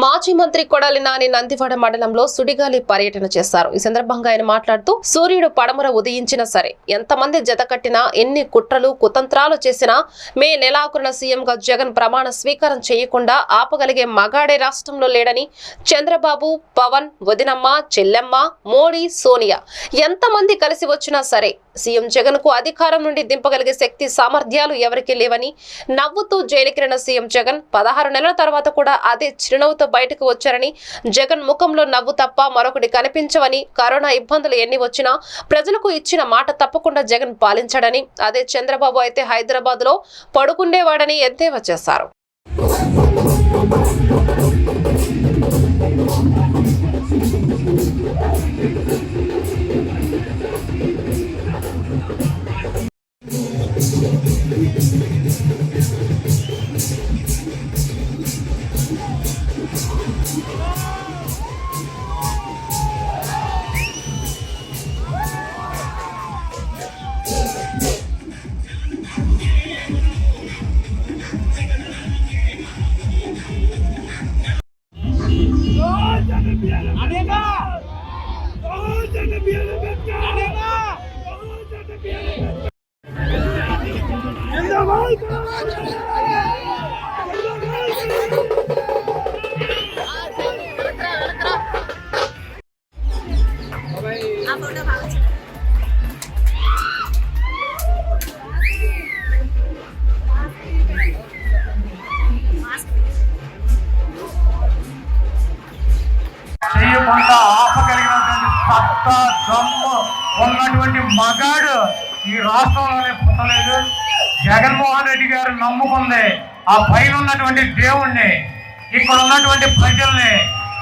మాజీ మంత్రి కొడాలి నాని నందివాడ మండలంలో సుడిగాలి పర్యటన చేశారు. ఈ సందర్భంగా ఆయన మాట్లాడుతూ సూర్యుడు పడమర ఉదయించినా సరే ఎంతమంది జత కట్టినా ఎన్ని కుట్రలు కుతంత్రాలు చేసినా మే నెలాఖరున సీఎంగా జగన్ ప్రమాణ స్వీకారం చేయకుండా ఆపగలిగే మగాడే రాష్ట్రంలో లేడని చంద్రబాబు పవన్ వదినమ్మ చెల్లెమ్మ మోడీ సోనియా ఎంతమంది కలిసి వచ్చినా సరే సీఎం జగన్కు అధికారం నుండి దింపగలిగే శక్తి సామర్థ్యాలు ఎవరికీ లేవని నవ్వుతూ జైలుకెళ్ళిన సీఎం జగన్ పదహారు నెలల తర్వాత కూడా అదే చిరునవ్వుతో బయటకు వచ్చారని జగన్ ముఖంలో నవ్వు తప్ప మరొకటి కనిపించవని కరోనా ఇబ్బందులు ఎన్ని వచ్చినా ప్రజలకు ఇచ్చిన మాట తప్పకుండా జగన్ పాలించాడని అదే చంద్రబాబు అయితే హైదరాబాద్లో పడుకుండేవాడని ఎద్దేవా చేశారు. ఆ పైన ఉన్నటువంటి దేవుణ్ణి ఇక్కడ ఉన్నటువంటి ప్రజల్ని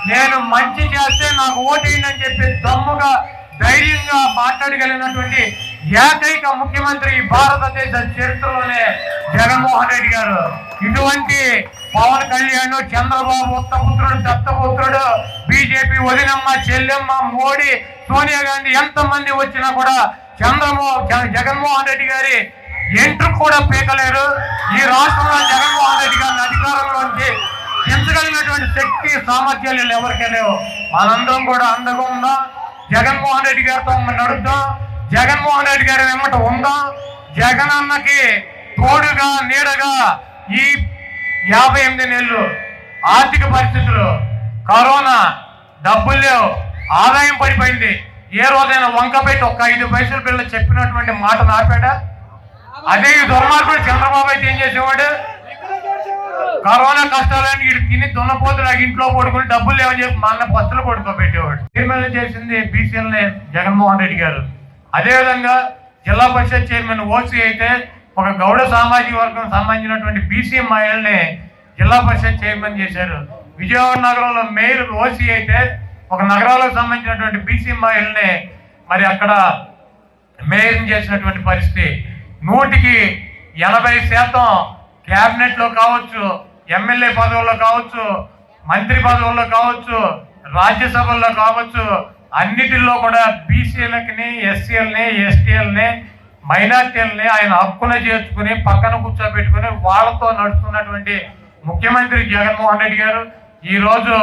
నేను మంచి చేస్తే నాకు ఓటేయండి అని చెప్పి దమ్ముగా ధైర్యంగా మాట్లాడగలిగినటువంటి ఏకైక ముఖ్యమంత్రి భారతదేశ చరిత్రలోనే జగన్మోహన్ రెడ్డి గారు. ఇటువంటి పవన్ కళ్యాణ్ చంద్రబాబు ఉత్తపుత్రుడు దత్తపుత్రుడు బీజేపీ వదినమ్మ చెల్లెమ్మ మోడీ సోనియా గాంధీ ఎంతమంది వచ్చినా కూడా చంద్రమో జ- జగన్మోహన్ రెడ్డి గారి ఎంట్రు కూడా పీకలేరు ఈ రాష్ట్రంలో జగన్మోహన్ రెడ్డి గారిని అధికారంలోంచి ఎంచగలిగినటువంటి శక్తి సామర్థ్యాలు ఎవరికీ లేవు. మనందరం కూడా అండగా ఉందాం. జగన్మోహన్ రెడ్డి గారితో నడుద్దాం. జగన్మోహన్ రెడ్డి గారి వెంబట ఉందాం. జగన్ అన్నకి తోడుగా నీడగా ఈ యాభై ఎనిమిది నెలలు ఆర్థిక పరిస్థితులు కరోనా డబ్బులు లేవు. ఆదాయం పడిపోయింది. ఏ రోజైనా వంక పెట్టి ఒక ఐదు పైసలు పిల్లలు చెప్పినటువంటి మాట నాపాడా? అదే ఈ దుర్మార్గుడు చంద్రబాబు అయితే ఏం చేసేవాడు? కరోనా కష్టాలని తిని దున్నపోతులు ఇంట్లో పడుకుని డబ్బులు లేవని చెప్పి మా అన్న బస్సులు పడుకోబెట్టేవాడు. చైర్మన్ చేసింది బీసీఎల్నే జగన్మోహన్ రెడ్డి గారు. అదేవిధంగా జిల్లా పరిషత్ చైర్మన్ ఓసీ అయితే ఒక గౌడ సామాజిక వర్గం సంబంధించినటువంటి బీసీ మహిళల్ని జిల్లా పరిషత్ చైర్మన్ చేశారు. విజయవాడ నగరంలో మేయర్ ఓసీ అయితే ఒక నగరాలకు సంబంధించినటువంటి బీసీ మహిళల్ని మరి అక్కడ మేయర్ని చేసినటువంటి పరిస్థితి. నూటికి ఎనభై శాతం క్యాబినెట్లో కావచ్చు ఎమ్మెల్యే పదవుల్లో కావచ్చు మంత్రి పదవుల్లో కావచ్చు రాజ్యసభల్లో కావచ్చు అన్నిటిల్లో కూడా బీసీలకి ఎస్సీలని ఎస్టీఎల్ని మైనార్టీలని ఆయన హక్కున చేర్చుకుని పక్కన కూర్చోబెట్టుకుని వాళ్ళతో నడుస్తున్నటువంటి ముఖ్యమంత్రి జగన్మోహన్ రెడ్డి గారు ఈరోజు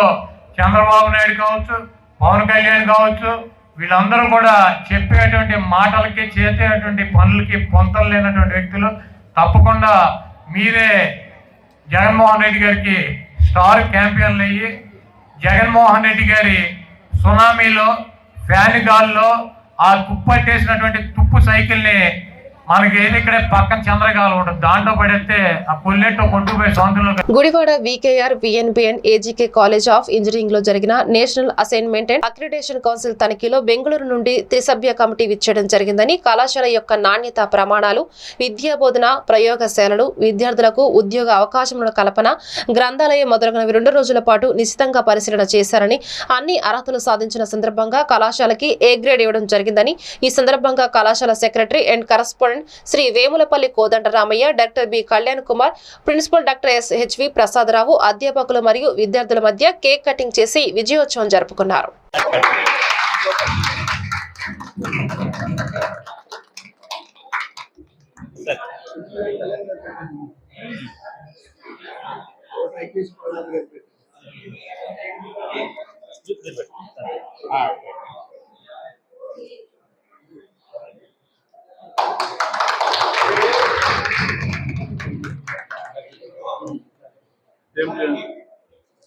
చంద్రబాబు నాయుడు కావచ్చు పవన్ కళ్యాణ్ కావచ్చు వీళ్ళందరూ కూడా చెప్పేటువంటి మాటలకి చేసేటువంటి పనులకి పొంతలు లేనటువంటి వ్యక్తులు. తప్పకుండా మీరే జగన్మోహన్ రెడ్డి గారికి స్టార్ క్యాంపియన్లు అయ్యి జగన్మోహన్ రెడ్డి గారి సునామీలో ఫ్యాన్ గాల్లో ఆ తుప్పట్టేసినటువంటి తుప్పు సైకిల్ని మనకి ఇక్కడ పక్కన చంద్రగాలు ఉంటుంది. దాంట్లో ఆ సొంతంలో Gudivada VKR VNBN AGK college of ఇంజనీరింగ్లో జరిగిన national assignment and accreditation council తనిఖీలో Bengaluru నుండి త్రిసభ్య కమిటీ విచ్చేయడం జరిగిందని కళాశాల యొక్క నాణ్యత ప్రమాణాలు విద్యా బోధన ప్రయోగశాలలు విద్యార్థులకు ఉద్యోగ అవకాశముల కల్పన గ్రంథాలయం మొదలగునవి రెండు రోజుల పాటు నిశితంగా పరిశీలన చేశారని అన్ని అర్హతలు సాధించిన సందర్భంగా కళాశాలకి ఏ గ్రేడ్ ఇవ్వడం జరిగిందని ఈ సందర్భంగా కళాశాల secretary and correspondent Shri Vemulapalli Kodandaramaiah doctor B Kalyan Kumar principal doctor S HV Prasada Rao అధ్యాపకులు మరియు విద్యార్థుల మధ్య కేక్ కటింగ్ చేసి విజయోత్సవం జరుపుకున్నారు.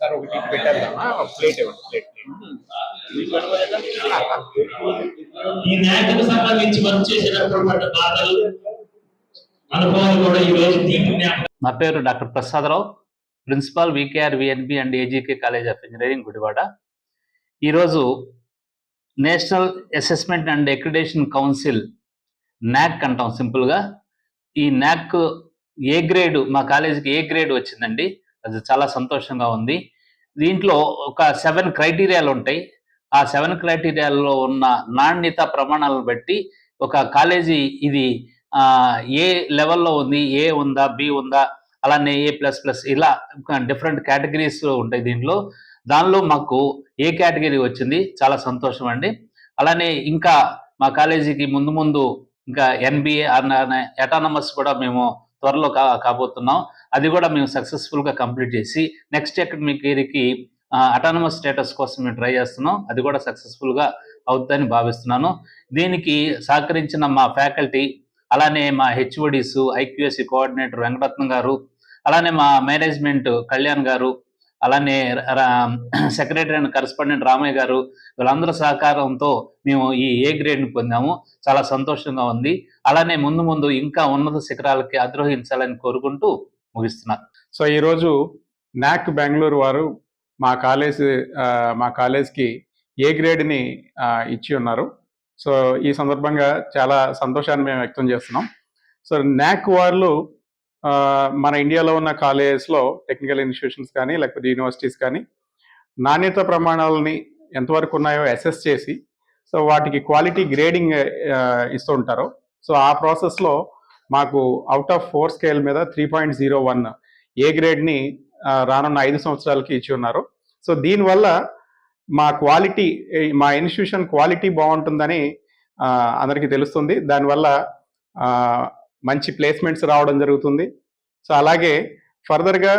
సార్ ఒకటి పెట్టేద్దామా ప్లేట్ ఇవ్వండి ప్లేట్. ఈ నాయకులకు సంబంధించి వర్క్ చేసేటప్పుడు పడ్డ బాధలు అనుభవాలు కూడా ఈ రోజు నా పేరు doctor Prasada Rao principal VKR VNB and AGK college of engineering Gudivada. ఈరోజు national assessment and accreditation council NAAC అంటాం సింపుల్గా. ఈ నాక్ ఏ గ్రేడ్ మా కాలేజీకి ఏ గ్రేడ్ వచ్చిందండి? చాలా సంతోషంగా ఉంది. దీంట్లో ఒక సెవెన్ క్రైటీరియాలు ఉంటాయి. ఆ సెవెన్ క్రైటీరియాల్లో ఉన్న నాణ్యత ప్రమాణాలను బట్టి ఒక కాలేజీ ఇది ఏ లెవెల్లో ఉంది ఏ ఉందా బి ఉందా అలానే ఏ ప్లస్ ప్లస్ ఇలా డిఫరెంట్ కేటగిరీస్ ఉంటాయి దీంట్లో. దానిలో మాకు ఏ కేటగిరీ వచ్చింది చాలా సంతోషం అండి. అలానే ఇంకా మా కాలేజీకి ముందు ముందు ఇంకా ఎన్బిఏ అనే ఎటానమస్ కూడా మేము త్వరలో కా కాబోతున్నాం. అది కూడా మేము సక్సెస్ఫుల్గా కంప్లీట్ చేసి నెక్స్ట్ అకాడమిక్ ఇయర్కి అటానమస్ స్టేటస్ కోసం మేము ట్రై చేస్తున్నాం. అది కూడా సక్సెస్ఫుల్గా అవుతుందని భావిస్తున్నాను. దీనికి సహకరించిన మా ఫ్యాకల్టీ అలానే మా హెచ్ఓడిస్ ఐక్యూఎస్సి కోఆర్డినేటర్ వెంకటరత్నం గారు అలానే మా మేనేజ్మెంట్ కళ్యాణ్ గారు అలానే సెక్రటరీ అండ్ కరస్పాండెంట్ రామయ్య గారు వీళ్ళందరూ సహకారంతో మేము ఈ ఏ గ్రేడ్ని పొందాము. చాలా సంతోషంగా ఉంది. అలానే ముందు ముందు ఇంకా ఉన్నత శిఖరాలకి అధిరోహించాలని కోరుకుంటూ ముగిస్తున్నారు సో ఈరోజు నాక్ బెంగళూరు వారు మా కాలేజ్ మా కాలేజ్కి ఏ గ్రేడ్ని ఇచ్చి ఉన్నారు. సో ఈ సందర్భంగా చాలా సంతోషాన్ని మేము వ్యక్తం చేస్తున్నాం. సో నాక్ వాళ్ళు మన ఇండియాలో ఉన్న కాలేజెస్లో టెక్నికల్ ఇన్స్టిట్యూషన్స్ కానీ లేకపోతే యూనివర్సిటీస్ కానీ నాణ్యత ప్రమాణాలని ఎంతవరకు ఉన్నాయో అసెస్ చేసి సో వాటికి క్వాలిటీ గ్రేడింగ్ ఇస్తూ ఉంటారు. సో ఆ ప్రాసెస్లో మాకు అవుట్ ఆఫ్ ఫోర్ స్కేల్ మీద three point zero one A గ్రేడ్ని రానున్న ఐదు సంవత్సరాలకి ఇచ్చి ఉన్నారు. సో దీనివల్ల మా క్వాలిటీ మా ఇన్స్టిట్యూషన్ క్వాలిటీ బాగుంటుందని అందరికీ తెలుస్తుంది. దానివల్ల మంచి ప్లేస్మెంట్స్ రావడం జరుగుతుంది. సో అలాగే ఫర్దర్గా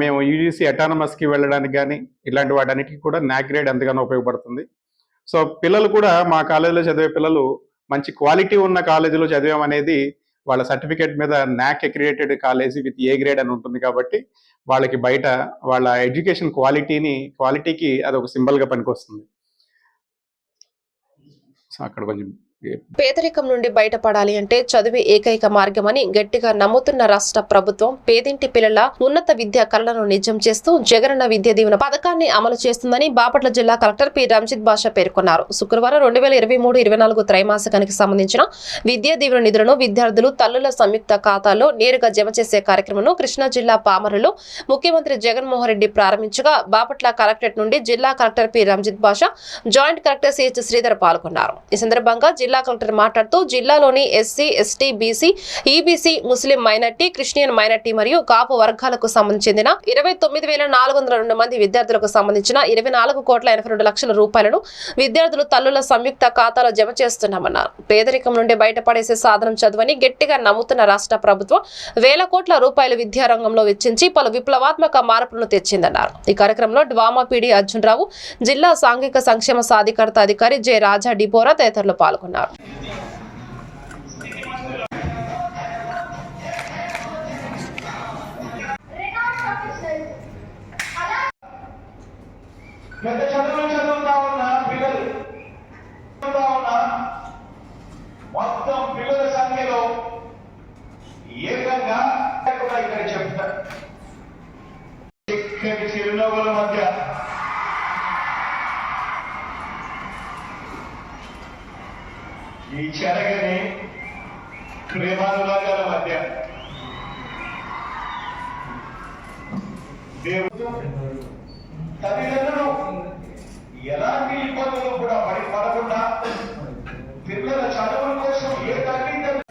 మేము యూజీసీ అటానమస్కి వెళ్ళడానికి కానీ ఇలాంటి వాటన్నిటికీ కూడా నాక్ గ్రేడ్ ఎంతగానో ఉపయోగపడుతుంది. సో పిల్లలు కూడా మా కాలేజీలో చదివే పిల్లలు మంచి క్వాలిటీ ఉన్న కాలేజీలో చదివామనేది వాళ్ళ సర్టిఫికేట్ మీద NAAC accredited college with A grade అని ఉంటుంది కాబట్టి వాళ్ళకి బయట వాళ్ళ ఎడ్యుకేషన్ క్వాలిటీని క్వాలిటీకి అది ఒక సింబల్గా పనికొస్తుంది. సో అక్కడ కొంచెం పేదరికం నుండి బయటపడాలి అంటే చదువే ఏకైక మార్గమని గట్టిగా నమ్ముతున్న రాష్ట్ర ప్రభుత్వం పేదింటి పిల్లల ఉన్నత విద్యా కళలను నిజం చేస్తూ జగనన్న విద్యా దీవెన పథకాన్ని అమలు చేస్తుందని బాపట్ల జిల్లా కలెక్టర్ పి. రంజిత్ బాషా పేర్కొన్నారు. శుక్రవారం రెండు వేల ఇరవై మూడు ఇరవై నాలుగు త్రైమాసికానికి సంబంధించిన విద్యా దీవెన నిధులను విద్యార్థులు తల్లుల సంయుక్త ఖాతాలో నేరుగా జమ చేసే కార్యక్రమంను కృష్ణా జిల్లా పామరులో ముఖ్యమంత్రి జగన్మోహన్ రెడ్డి ప్రారంభించగా బాపట్ల కలెక్టరేట్ నుండి జిల్లా collector P. Ranjith Basha joint collector CH Sridhar పాల్గొన్నారు. ఈ సందర్భంగా జిల్లా కలెక్టర్ మాట్లాడుతూ జిల్లాలోని SC ST BC EBC Muslim minority Christian minority మరియు కాపు వర్గాలకు సంబంధించిన ఇరవై తొమ్మిది వేల నాలుగు వందల రెండు మంది విద్యార్థులకు సంబంధించిన ఇరవై నాలుగు కోట్ల ఎనభై రెండు లక్షల రూపాయలను విద్యార్థులు తల్లుల సంయుక్త ఖాతాలో జమ చేస్తున్నామన్నారు. పేదరికం నుండి బయటపడేసే సాధనం చదువని గట్టిగా నమ్ముతున్న రాష్ట్ర ప్రభుత్వం వేల కోట్ల రూపాయలు విద్యారంగంలో వెచ్చించి పలు విప్లవాత్మక మార్పులను తెచ్చిందన్నారు. ఈ కార్యక్రమంలో డ్వామా పీడి అర్జున్ రావు జిల్లా సాంఘిక సంక్షేమ సాధికారత అధికారి జె రాజా డిపోరా తదితరులు పాల్గొన్నారు. పెద్ద చదువులు చదువుతా ఉన్న పిల్లలు ఉన్న మొత్తం పిల్లల సంఖ్యలో ఏకంగా ఇక్కడ చిరునవ్వుల మధ్య ఈ చెరగని ప్రేమానురాగాల మధ్య. దేవుడు తల్లిదండ్రులు ఎలాంటి ఇబ్బందులు కూడా పడి పడకుండా పిల్లల చదువుల కోసం ఏ తల్లి తల్లి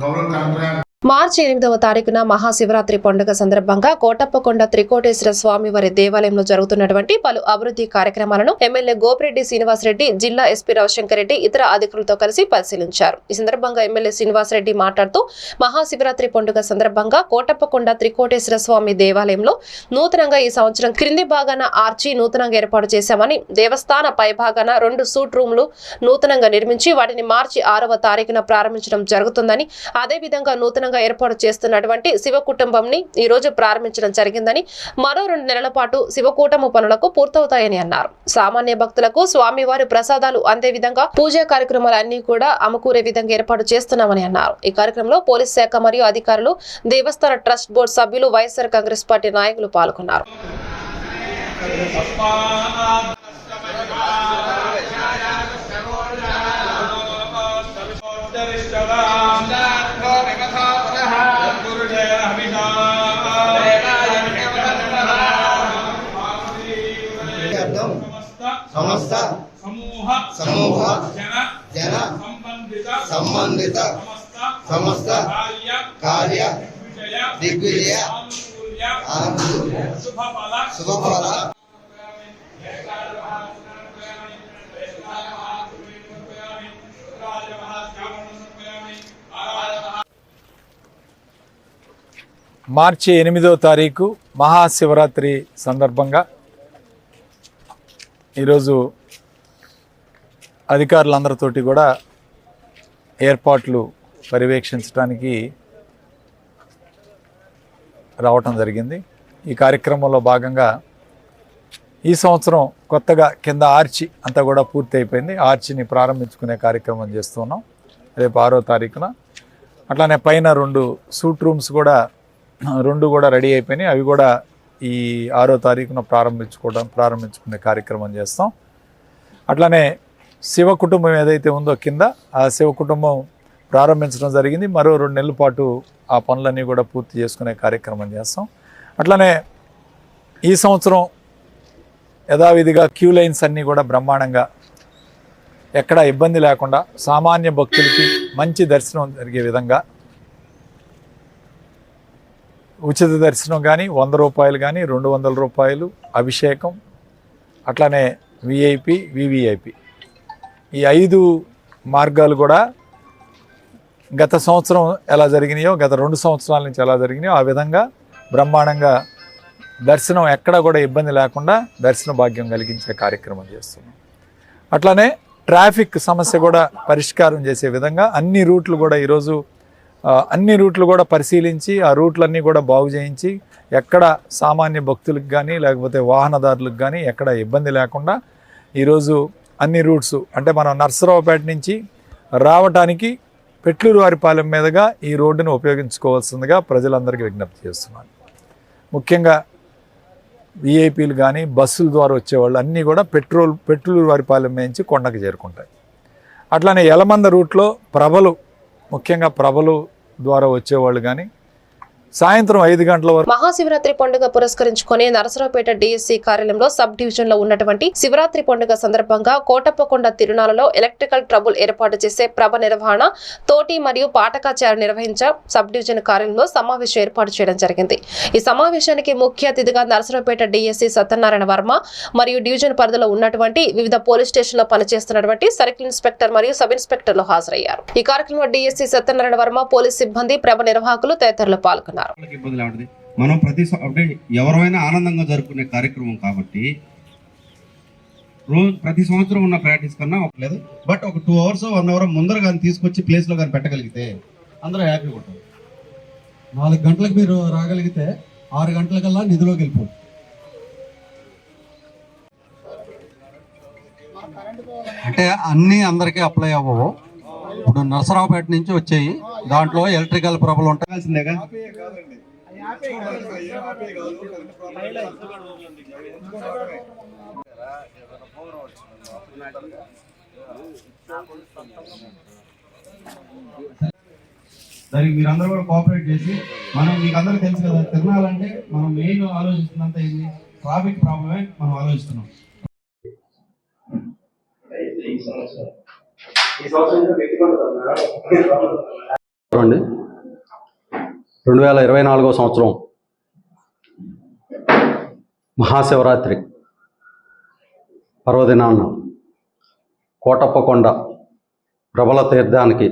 గౌరవ కలెక్టర్ మార్చి ఎనిమిదవ తారీఖున మహాశివరాత్రి పండుగ సందర్భంగా కోటప్పకొండ త్రికోటేశ్వర స్వామి వారి దేవాలయంలో జరుగుతున్నటువంటి పలు అభివృద్ధి కార్యక్రమాలను ఎమ్మెల్యే గోపిరెడ్డి శ్రీనివాసరెడ్డి జిల్లా ఎస్పీ రవిశంకర్ రెడ్డి ఇతర అధికారులతో కలిసి పరిశీలించారు. ఈ సందర్భంగా ఎమ్మెల్యే శ్రీనివాసరెడ్డి మాట్లాడుతూ మహాశివరాత్రి పండుగ సందర్భంగా కోటప్పకొండ త్రికోటేశ్వర స్వామి దేవాలయంలో నూతనంగా ఈ సంవత్సరం క్రింది భాగాన ఆర్చి నూతనంగా ఏర్పాటు చేశామని దేవస్థాన పై భాగాన రెండు సూట్ రూమ్లు నూతనంగా నిర్మించి వాటిని మార్చి ఆరవ తారీఖున ప్రారంభించడం జరుగుతుందని అదేవిధంగా నూతనంగా ఏర్పాటు చేస్తున్నటువంటి శివ కుటుంబంని ఈ రోజు ప్రారంభించడం జరిగిందని మరో రెండు నెలల పాటు శివకూటము పనులకు పూర్తవుతాయని అన్నారు. సామాన్య భక్తులకు స్వామివారి ప్రసాదాలు అందే విధంగా పూజా కార్యక్రమాలు అన్ని కూడా అమకూరే విధంగా ఏర్పాటు చేస్తున్నామని అన్నారు. ఈ కార్యక్రమంలో పోలీస్ శాఖ మరియు అధికారులు దేవస్థాన ట్రస్ట్ బోర్డు సభ్యులు వైఎస్ఆర్ కాంగ్రెస్ పార్టీ నాయకులు పాల్గొన్నారు. అర్థం మార్చి ఎనిమిదో తారీఖు మహాశివరాత్రి సందర్భంగా ఈరోజు అధికారులందరితోటి కూడా ఏర్పాట్లు పర్యవేక్షించడానికి రావటం జరిగింది. ఈ కార్యక్రమంలో భాగంగా ఈ సంవత్సరం కొత్తగా కింద ఆర్చి అంతా కూడా పూర్తి అయిపోయింది ఆర్చిని ప్రారంభించుకునే కార్యక్రమం చేస్తున్నాం. రేపు ఆరో తారీఖున. అట్లానే పైన రెండు సూట్ రూమ్స్ కూడా రెండు కూడా రెడీ అయిపోయినాయి. అవి కూడా ఈ ఆరో తారీఖున ప్రారంభించుకోవడం ప్రారంభించుకునే కార్యక్రమం చేస్తాం. అట్లానే శివ కుటుంబం ఏదైతే ఉందో కింద ఆ శివ కుటుంబం ప్రారంభించడం జరిగింది. మరో రెండు నెలల పాటు ఆ పనులన్నీ కూడా పూర్తి చేసుకునే కార్యక్రమం చేస్తాం. అట్లానే ఈ సంవత్సరం యథావిధిగా క్యూ లైన్స్ అన్నీ కూడా బ్రహ్మాండంగా ఎక్కడా ఇబ్బంది లేకుండా సామాన్య భక్తులకి మంచి దర్శనం జరిగే విధంగా ఉచిత దర్శనం కానీ వంద రూపాయలు కానీ రెండు వందల రూపాయలు అభిషేకం అట్లానే విఐపి వివిఐపి ఈ ఐదు మార్గాలు కూడా గత సంవత్సరం ఎలా జరిగినాయో గత రెండు సంవత్సరాల నుంచి ఎలా జరిగినాయో ఆ విధంగా బ్రహ్మాండంగా దర్శనం ఎక్కడ కూడా ఇబ్బంది లేకుండా దర్శన భాగ్యం కలిగించే కార్యక్రమం చేస్తున్నాం. అట్లానే ట్రాఫిక్ సమస్య కూడా పరిష్కారం చేసే విధంగా అన్ని రూట్లు కూడా ఈరోజు అన్ని రూట్లు కూడా పరిశీలించి ఆ రూట్లన్నీ కూడా బాగు చేయించి ఎక్కడ సామాన్య భక్తులకు కానీ లేకపోతే వాహనదారులకు కానీ ఎక్కడ ఇబ్బంది లేకుండా ఈరోజు అన్ని రూట్స్ అంటే మనం నర్సరావుపేట నుంచి రావటానికి పెట్లూరు వారిపాలెం మీదుగా ఈ రోడ్డును ఉపయోగించుకోవాల్సిందిగా ప్రజలందరికీ విజ్ఞప్తి చేస్తున్నాను. ముఖ్యంగా విఐపీలు కానీ బస్సుల ద్వారా వచ్చేవాళ్ళు అన్నీ కూడా పెట్రోల్ పెట్రోల్ వారిపాలెం నుంచి కొండకు చేరుకుంటాయి. అట్లానే యలమంద రూట్లో ప్రభలు ముఖ్యంగా ప్రభలు ద్వారా వచ్చేవాళ్ళు కానీ సాయంత్రం ఐదు గంటల వరకు మహాశివరాత్రి పండుగ పురస్కరించుకుని నరసరావుపేట డిఎస్సి కార్యాలయంలో సబ్ డివిజన్లో ఉన్నటువంటి శివరాత్రి పండుగ సందర్భంగా కోటప్పకొండ తిరునాలలో ఎలక్ట్రికల్ ట్రబుల్ ఏర్పాటు చేసే ప్రభ నిర్వహణ తోటి మరియు పాఠకాచార్య నిర్వహించ సబ్ డివిజన్ కార్యాలయంలో సమావేశం ఏర్పాటు చేయడం జరిగింది. ఈ సమావేశానికి ముఖ్య అతిథిగా నరసరావుపేట డిఎస్సి సత్యనారాయణ వర్మ మరియు డివిజన్ పరిధిలో ఉన్నటువంటి వివిధ పోలీస్ స్టేషన్లో పనిచేస్తున్నటువంటి సర్కిల్ ఇన్స్పెక్టర్ మరియు సబ్ ఇన్స్పెక్టర్లు హాజరయ్యారు. ఈ కార్యక్రమంలో డిఎస్సి సత్యనారాయణ వర్మ పోలీస్ సిబ్బంది ప్రభ నిర్వాహకులు తదితరులు పాల్గొన్నారు. ఇబ్బంది మనం ప్రతి అంటే ఎవరైనా ఆనందంగా జరుపుకునే కార్యక్రమం కాబట్టి రోజు ప్రతి సంవత్సరం ఉన్న ప్రాక్టీస్ కన్నా ఒక లేదు. బట్ ఒక టూ అవర్స్ వన్ అవర్ ముందర కానీ తీసుకొచ్చి ప్లేస్లో కానీ పెట్టగలిగితే అందరూ హ్యాపీగా ఉంటారు. నాలుగు గంటలకు మీరు రాగలిగితే ఆరు గంటలకల్లా నిధిలోకి వెళ్ళిపోవచ్చు అంటే అన్నీ అందరికీ అప్లై అవ్వవు. ఇప్పుడు నరసరావుపేట నుంచి వచ్చాయి. దాంట్లో ఎలక్ట్రికల్ ప్రభలు ఉంటాయి ఉండాల్సిందేగా దానికి మీరందరూ కూడా కోఆపరేట్ చేసి మనం మీకు అందరికీ తెలుసు కదా తిరణాలంటే మనం మెయిన్ ఆలోచిస్తున్నంత ఏంది? ట్రాఫిక్ ప్రాబ్లమే మనం ఆలోచిస్తున్నాం. చూడండి రెండు వేల ఇరవై నాలుగో సంవత్సరం మహాశివరాత్రి పర్వదినాన్న కోటప్పకొండ ప్రబల తీర్థానికి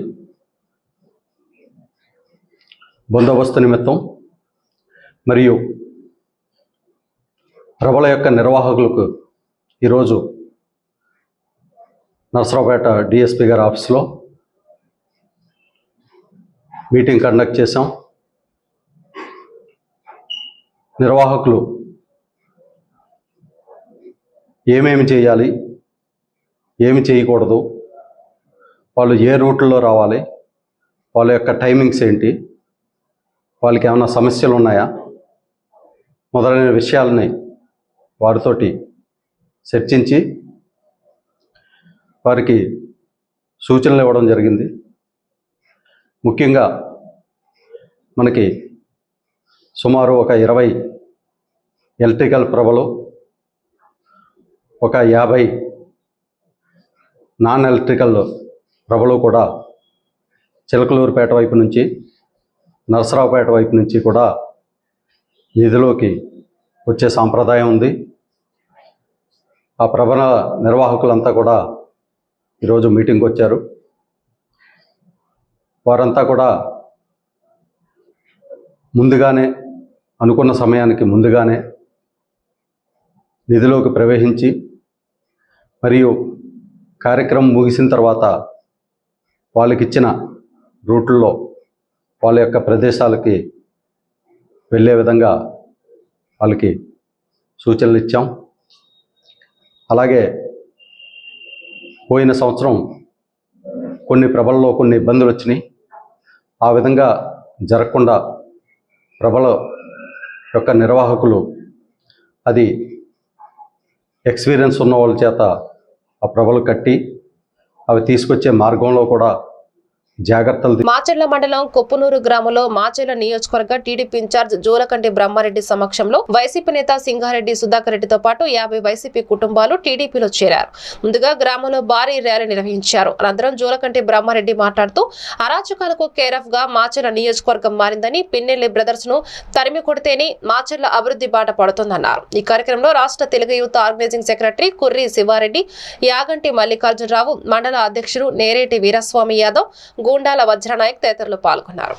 బందోబస్తు నిమిత్తం మరియు ప్రభల యొక్క నిర్వాహకులకు ఈరోజు నర్సరావుపేట డిఎస్పి గారి ఆఫీస్లో మీటింగ్ కండక్ట్ చేశాం. నిర్వాహకులు ఏమేమి చేయాలి ఏమి చేయకూడదు వాళ్ళు ఏ రూట్లో రావాలి వాళ్ళ యొక్క టైమింగ్స్ ఏంటి వాళ్ళకి ఏమైనా సమస్యలు ఉన్నాయా మొదలైన విషయాలని వారితోటి చర్చించి వారికి సూచనలు ఇవ్వడం జరిగింది. ముఖ్యంగా మనకి సుమారు ఒక ఇరవై ఎలక్ట్రికల్ ప్రభలు ఒక యాభై నాన్ ఎలక్ట్రికల్ ప్రభలు కూడా చిలకలూరుపేట వైపు నుంచి నరసరావుపేట వైపు నుంచి కూడా నిధిలోకి వచ్చే సాంప్రదాయం ఉంది. ఆ ప్రభల నిర్వాహకులంతా కూడా ఈరోజు మీటింగ్కి వచ్చారు. వారంతా కూడా ముందుగానే అనుకున్న సమయానికి ముందుగానే నిధిలోకి ప్రవేశించి మరియు కార్యక్రమం ముగిసిన తర్వాత వాళ్ళకి ఇచ్చిన రూట్లో వాళ్ళ యొక్క ప్రదేశాలకి వెళ్ళే విధంగా వాళ్ళకి సూచనలు ఇచ్చాం. అలాగే పోయిన సంవత్సరం కొన్ని ప్రభల్లో కొన్ని ఇబ్బందులు వచ్చినాయి. ఆ విధంగా జరగకుండా ప్రభల యొక్క నిర్వాహకులు అది ఎక్స్పీరియన్స్ ఉన్న వాళ్ళ చేత ఆ ప్రభలు కట్టి అవి తీసుకొచ్చే మార్గంలో కూడా జాగ్రత్తలు మాచర్ల మండలం కొప్పునూరు గ్రామంలో మాచర్ల నియోజకవర్గ టీడీపీ ఇన్ఛార్జ్ జోలకంటి బ్రహ్మారెడ్డి సమక్షంలో వైసీపీ నేత సింగారెడ్డి సుధాకర్ రెడ్డితో పాటు యాభై వైసీపీ కుటుంబాలు టీడీపీలో చేరారు. ముందుగా గ్రామంలో భారీ ర్యాలీ నిర్వహించారు. అనంతరం జోలకంటి బ్రహ్మారెడ్డి మాట్లాడుతూ అరాచకాలకు కేరఫ్గా మాచర్ల నియోజకవర్గం మారిందని పిన్నెల్లి బ్రదర్స్ను తరిమి కొడితేనే మాచర్ల అభివృద్ధి బాట పడుతుందన్నారు. ఈ కార్యక్రమంలో రాష్ట్ర Telugu youth organizing secretary Kurri Sivareddy Yaganti Mallikarjunarao మండల అధ్యక్షుడు నేరేటి వీరస్వామి యాదవ్ గూండాల వజ్రనాయక్ తదితరులు పాల్గొన్నారు.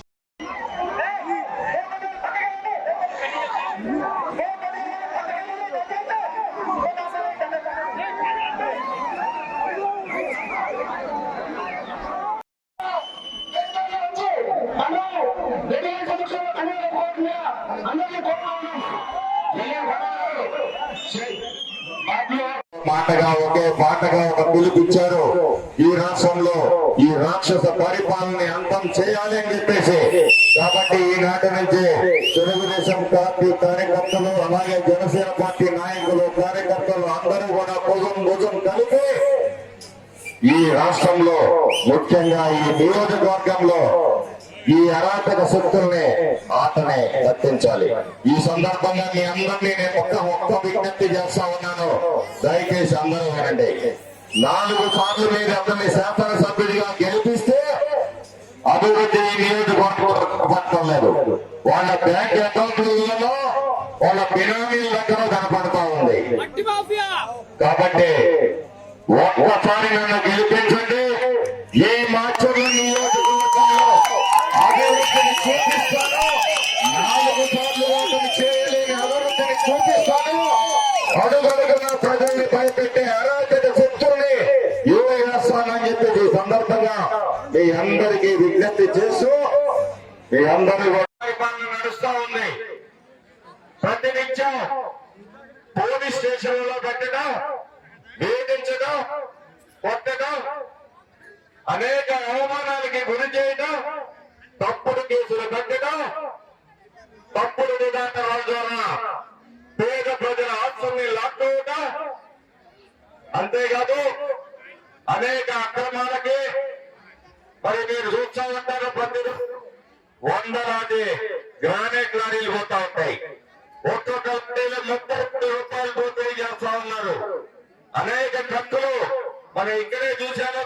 మాటగా ఒకే పాటగా ఒక పిలుపుచ్చారు ఈ రాష్ట్రంలో ఈ రాక్షస పరిపాలన అంతం చేయాలి అని చెప్పేసి. కాబట్టి ఈనాటి నుంచి తెలుగుదేశం పార్టీ కార్యకర్తలు అలాగే జనసేన పార్టీ నాయకులు కార్యకర్తలు అందరూ కూడా భుజం భుజం కలిపి ఈ రాష్ట్రంలో ముఖ్యంగా ఈ నియోజకవర్గంలో ఈ అరాచక శక్తుల్ని ఆటనే తప్పించాలి. ఈ సందర్భంగా మీ అందరినీ నేను ఒక్క ఒక్క విజ్ఞప్తి చేస్తా ఉన్నాను. దయచేసి అందరూ వినండి. నాలుగు సార్లు మీరు అతన్ని శాసనసభ్యుడిగా గెలిపిస్తే అభివృద్ధి నియోజకవర్గం లేదు. వాళ్ళ బ్యాంక్ అకౌంట్లలో వాళ్ళ బినామీల దగ్గర కనపడతా ఉంది. కాబట్టి ఒక్కసారి నన్ను గెలిపించండి అభివృద్ధిని చూపిస్తాను నాలుగు సార్లు ఓటుని చేయలేని అభివృద్ధిని చూపిస్తాను అడుగడుగున ప్రజల్ని భయపెట్టే అరాచక శక్తుల్ని యువ వేస్తానని చెప్పి ఈ సందర్భంగా మీ అందరికీ విజ్ఞప్తి చేస్తూ మీ అందరూ కూడా పరిపాలన నడుస్తా ఉంది ప్రతినిత్యం పోలీస్ స్టేషన్లలో పెట్టడం వేధించడం కొట్టడం అనేక అవమానాలకి గురి చేయడం తప్పుడు కేసులు పెట్టడం తప్పుడు విధానాల ద్వారా పేద ప్రజల ఆస్తుల్ని లాక్కోవడం అంతేకాదు అనేక అక్రమాలకి మరి మీరు చూస్తూ ఉంటారు వందలాది గ్రానైట్ లారీలు పోతా ఉంటాయి. ఒక్కొక్క లారీలో ముప్పై కోటి రూపాయలు దోపిడీ చేస్తా ఉన్నారు అనేక ట్రక్కులు మరి ఇక్కడే చూశాను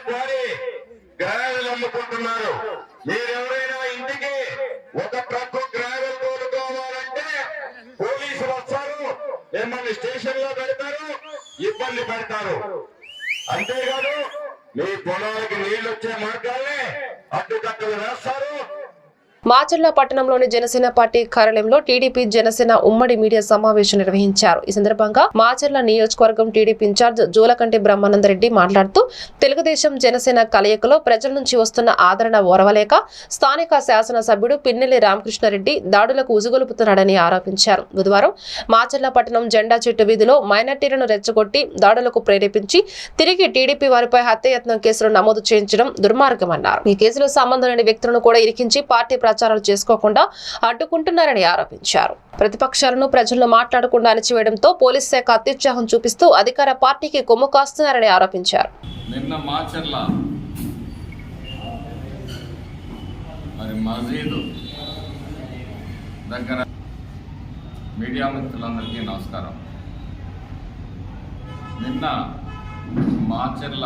మాచర్ల పట్టణంలోని జనసేన పార్టీ కార్యాలయంలో టీడీపీ జనసేన ఉమ్మడి మీడియా సమావేశం నిర్వహించారు. ఈ సందర్భంగా మాచర్ల నియోజకవర్గం టీడీపీ ఇన్ఛార్జ్ జూలకంటి బ్రహ్మానందరెడ్డి మాట్లాడుతూ తెలుగుదేశం జనసేన కలయికలో ప్రజల నుంచి వస్తున్న ఆదరణ ఓరవలేక స్థానిక శాసనసభ్యుడు పిన్నెల్లి రామకృష్ణారెడ్డి దాడులకు ఉజుగొలుపుతున్నాడని ఆరోపించారు. బుధవారం మాచర్ల పట్టణం జెండా చెట్టు వీధిలో మైనార్టీలను రెచ్చగొట్టి దాడులకు ప్రేరేపించి తిరిగి టీడీపీ వారిపై హత్యయత్నం కేసులు నమోదు చేయించడం దుర్మార్గమన్నారు. ఈ కేసులో సంబంధం లేని వ్యక్తులను కూడా ఇరికించి పార్టీ ప్రచారాలు చేసుకోకుండా అడ్డుకుంటున్నారని ఆరోపించారు. ప్రతిపక్షాలను ప్రజలను మాట్లాడకుండా అణచివేయడంతో పోలీస్ శాఖ అత్యుత్సాహం చూపిస్తూ అధికార పార్టీకి కొమ్ము కాస్తున్నారని ఆరోపించారు. నిన్న మాచర్ల మరి మజీదు దగ్గర మీడియా మిత్రులందరికీ నమస్కారం. నిన్న మాచర్ల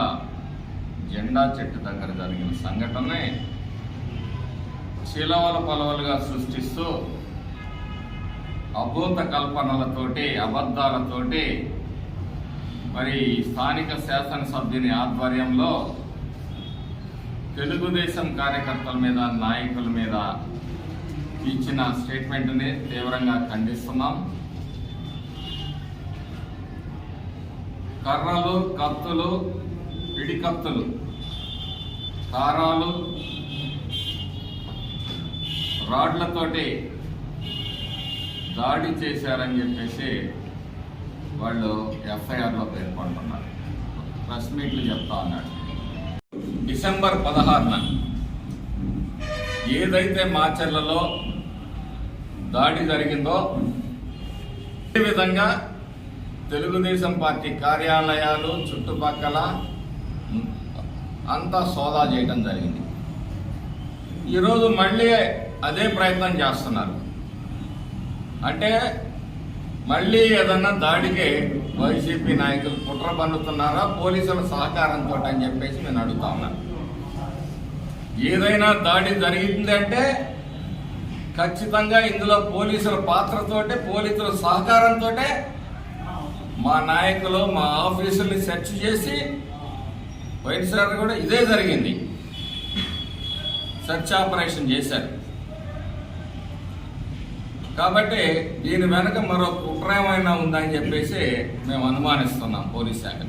జెండా చెట్టు దగ్గర జరిగిన సంఘటనే శిలవల పలవలుగా సృష్టిస్తూ అభూత కల్పనలతోటి అబద్ధాలతోటి మరి స్థానిక శాసనసభ్యుని ఆధ్వర్యంలో తెలుగుదేశం కార్యకర్తల మీద నాయకుల మీద ఇచ్చిన స్టేట్మెంట్ని తీవ్రంగా ఖండిస్తున్నాం. కర్రలు కత్తులు పిడికత్తులు కారాలు రాడ్లతోటి దాడి చేశారని చెప్పేసి వాళ్ళు ఎఫ్ఐఆర్లో పేర్కొంటున్నారు. ప్రెస్ మీట్లు చెప్తా ఉన్నాడు. డిసెంబర్ పదహారున ఏదైతే మాచర్లలో దాడి జరిగిందో ఈ విధంగా తెలుగుదేశం పార్టీ కార్యాలయాలు చుట్టుపక్కల అంతా సోదా చేయడం జరిగింది. ఈరోజు మళ్ళీ అదే ప్రయత్నం చేస్తున్నారు. అంటే మళ్ళీ ఏదన్నా దాడికి వైసీపీ నాయకులు కుట్ర పన్నుతున్నారా పోలీసుల సహకారంతో అని చెప్పేసి నేను అడుగుతా ఉన్నాను ఏదైనా దాడి జరిగిందంటే ఖచ్చితంగా ఇందులో పోలీసుల పాత్రతోటే పోలీసుల సహకారంతో మా నాయకులు మా ఆఫీసుల్ని సెర్చ్ చేసి వైఎస్ఆర్ కూడా ఇదే జరిగింది. సెర్చ్ ఆపరేషన్ చేశారు. కాబట్టి దీని వెనక మరో కుట్రయమైనా ఉందని చెప్పేసి మేము అనుమానిస్తున్నాం పోలీస్ శాఖ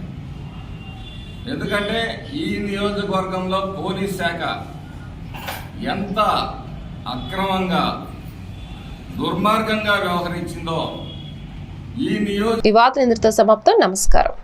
ఎందుకంటే ఈ నియోజకవర్గంలో పోలీస్ శాఖ ఎంత అక్రమంగా దుర్మార్గంగా వ్యవహరించిందో ఈ నియోజక ఈ వార్త సమాప్తం. నమస్కారం.